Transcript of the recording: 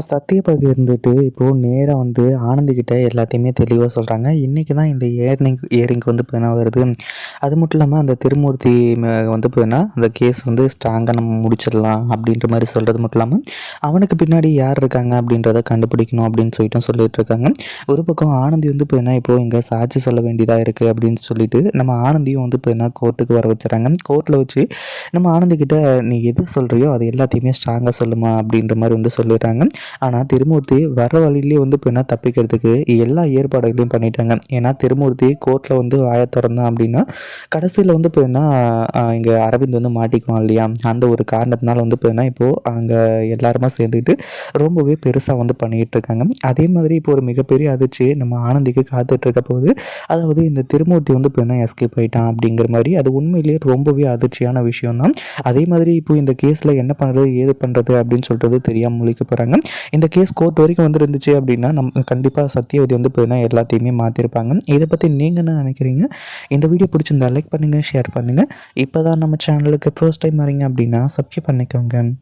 சத்தியபதி இருந்துட்டு இப்போது நேராக வந்து ஆனந்திக்கிட்ட எல்லாத்தையுமே தெளிவாக சொல்கிறாங்க இன்றைக்கி தான் இந்த இயர்னிங் இயரிங்க்கு வந்து பார்த்தீங்கன்னா வருது. அது மட்டும் இல்லாமல் அந்த திருமூர்த்தி வந்து பார்த்தீங்கன்னா அந்த கேஸ் வந்து ஸ்ட்ராங்காக நம்ம முடிச்சிடலாம் அப்படின்ற மாதிரி சொல்கிறது மட்டும் இல்லாமல் அவனுக்கு பின்னாடி யார் இருக்காங்க அப்படின்றத கண்டுபிடிக்கணும் அப்படின்னு சொல்லிட்டு சொல்லிட்டு இருக்காங்க. ஒரு பக்கம் ஆனந்தி வந்து பார்த்தீங்கன்னா இப்போது இங்கே சாட்சி சொல்ல வேண்டியதாக இருக்குது அப்படின்னு சொல்லிட்டு நம்ம ஆனந்தியும் வந்து பார்த்தீங்கன்னா கோர்ட்டுக்கு வர வச்சுறாங்க. கோர்ட்டில் வச்சு நம்ம ஆனந்திக்கிட்ட நீ எது சொல்கிறியோ அது எல்லாத்தையுமே ஸ்ட்ராங்காக சொல்லுமா அப்படின்ற மாதிரி வந்து சொல்லிடுறாங்க. ஆனால் திருமூர்த்தி வர வழியிலே வந்து இப்போ என்ன தப்பிக்கிறதுக்கு எல்லா ஏற்பாடுகளையும் பண்ணிட்டாங்க. ஏன்னா திருமூர்த்தி கோர்ட்டில் வந்து வாய திறந்தான் அப்படின்னா கடைசியில் வந்து இப்போ என்ன இங்கே அரவிந்த் வந்து மாட்டிக்குவான் இல்லையா? அந்த ஒரு காரணத்தினால வந்து இப்போ என்ன இப்போது அங்கே எல்லாருமா சேர்ந்துக்கிட்டு ரொம்பவே பெருசாக வந்து பண்ணிகிட்டு இருக்காங்க. அதே மாதிரி இப்போ ஒரு மிகப்பெரிய அதிர்ச்சி நம்ம ஆனந்திக்கு காத்துட்டு இருக்க போது அதாவது இந்த திருமூர்த்தி வந்து இப்போ என்ன எஸ்கேப் ஆகிட்டான் அப்படிங்கிற மாதிரி அது உண்மையிலேயே ரொம்பவே அதிர்ச்சியான விஷயம் தான் அதே மாதிரி இப்போ இந்த கேஸில் என்ன பண்ணுறது ஏது பண்ணுறது அப்படின்னு சொல்கிறது தெரியாமல் முழிக்க போகிறாங்க இந்த கேஸ் கோர்ட் வரைக்கும் வந்துருந்துச்சு அப்படின்னா நம்ம கண்டிப்பாக சத்தியவதி வந்து பார்த்தீங்கன்னா எல்லாத்தையுமே மாற்றிருப்பாங்க இதை பற்றி நீங்கள் என்ன நினைக்கிறீங்க? இந்த வீடியோ பிடிச்சிருந்தா லைக் பண்ணுங்கள் ஷேர் பண்ணுங்கள் இப்போ தான் நம்ம சேனலுக்கு ஃபர்ஸ்ட் டைம் வரீங்க அப்படின்னா சப்ஸ்கிரைப் பண்ணிக்கோங்க.